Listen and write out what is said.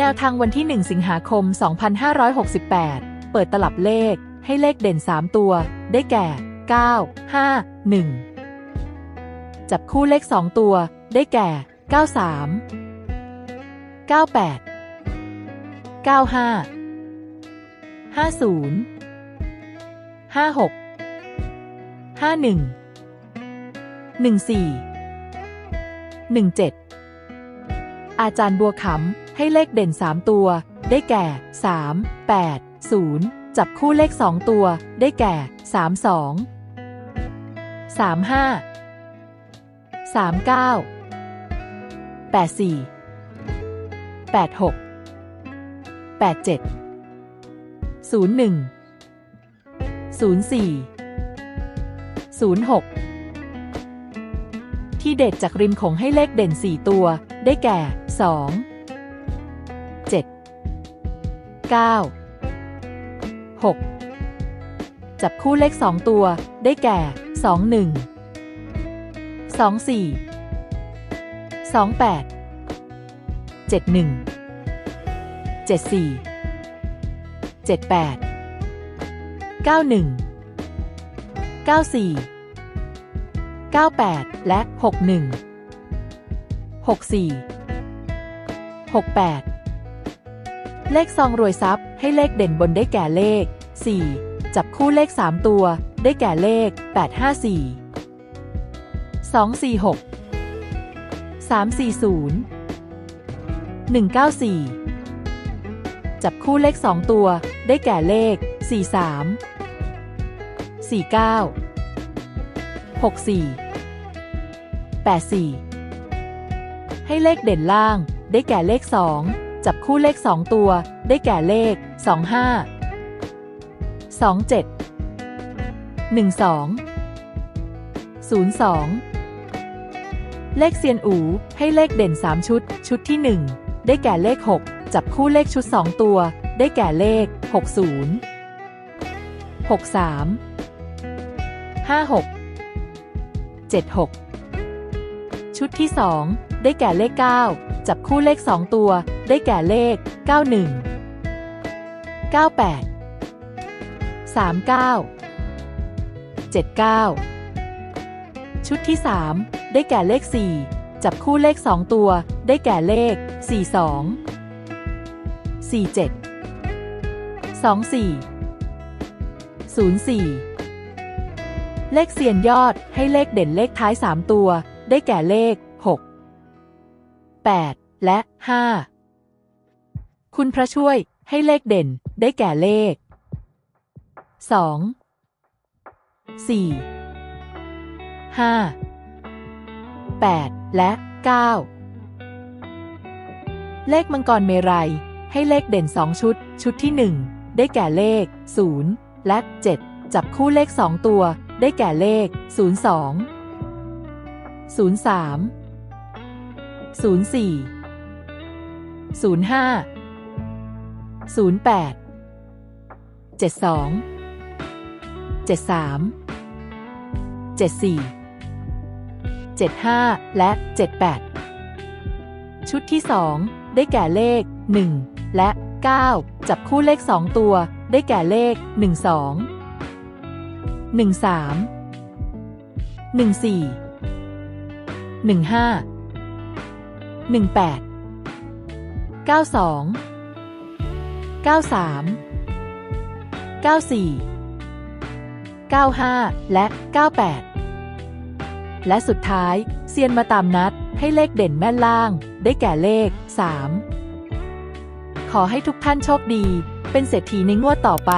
แนวทางวันที่ 1 สิงหาคม 2568 เปิดตลับเลข ให้เลขเด่น 3 ตัว ได้แก่ 9 5 1 จับคู่เลข 2 ตัว ได้แก่ 93 98 95 50 56 51 14 17 อาจารย์บัวขำ ให้เลขเด่น 3 ตัว ได้แก่ 3 8 0 จับคู่เลข 2 ตัว ได้แก่ 32 35 39 84 86 87 01 04 06 ที่เด็ดจากริมของให้เลขเด่น 4 ตัว ได้แก่ 2 9 6 จับคู่เลข 2 ตัว ได้แก่ 21 24 28 71 74 78 91 94 98 และ 61 64 68 เลขซองรวยทรัพย์ให้เลขเด่นบนได้แก่เลข 4 จับคู่เลข 3 ตัว ได้แก่เลข 854 246 340 194 จับคู่เลข 2 ตัว ได้แก่เลข 43 49 64 84 ให้เลขเด่นล่าง ได้แก่เลข 2 จับคู่เลข 2 ตัว ได้แก่เลข 25 27 12 02 เลขเซียนอู ให้เลขเด่น 3 ชุด ชุดที่ 1 ได้แก่เลข 6 จับคู่เลขชุด 2 ตัว ได้แก่เลข 60 63 56 76 ชุดที่ 2 ได้แก่เลข 9 จับคู่เลข 2 ตัว ได้แก่เลข 91 98 39 79 ชุดที่ 3 ได้แก่เลข 4 จับคู่เลข 2 ตัว ได้แก่เลข 42 47 24 04 เลขเซียนยอดให้เลขเด่นเลขท้าย 3 ตัว ได้แก่เลข 6 8 และ 5 คุณพระช่วยให้เลขเด่นได้แก่เลข 2 4 5 8 และ 9 เลขมังกรเมรัยให้เลขเด่น 2 ชุด ชุดที่ 1 ได้แก่เลข 0 และ 7 จับคู่เลข 2 ตัว ได้แก่เลข 02 03 04 05 08 72 73 74 75 และ 78 ชุดที่ 2 ได้แก่เลข 1 และ 9 จับคู่เลข 2 ตัว ได้แก่เลข 12 13 14 15 18 92 93 94 95 และ 98 และสุดท้ายเซียนมาตามนัดให้เลขเด่นแม่นล่าง ได้แก่เลข 3 ขอให้ทุกท่านโชคดี เป็นเศรษฐีในงวดต่อไป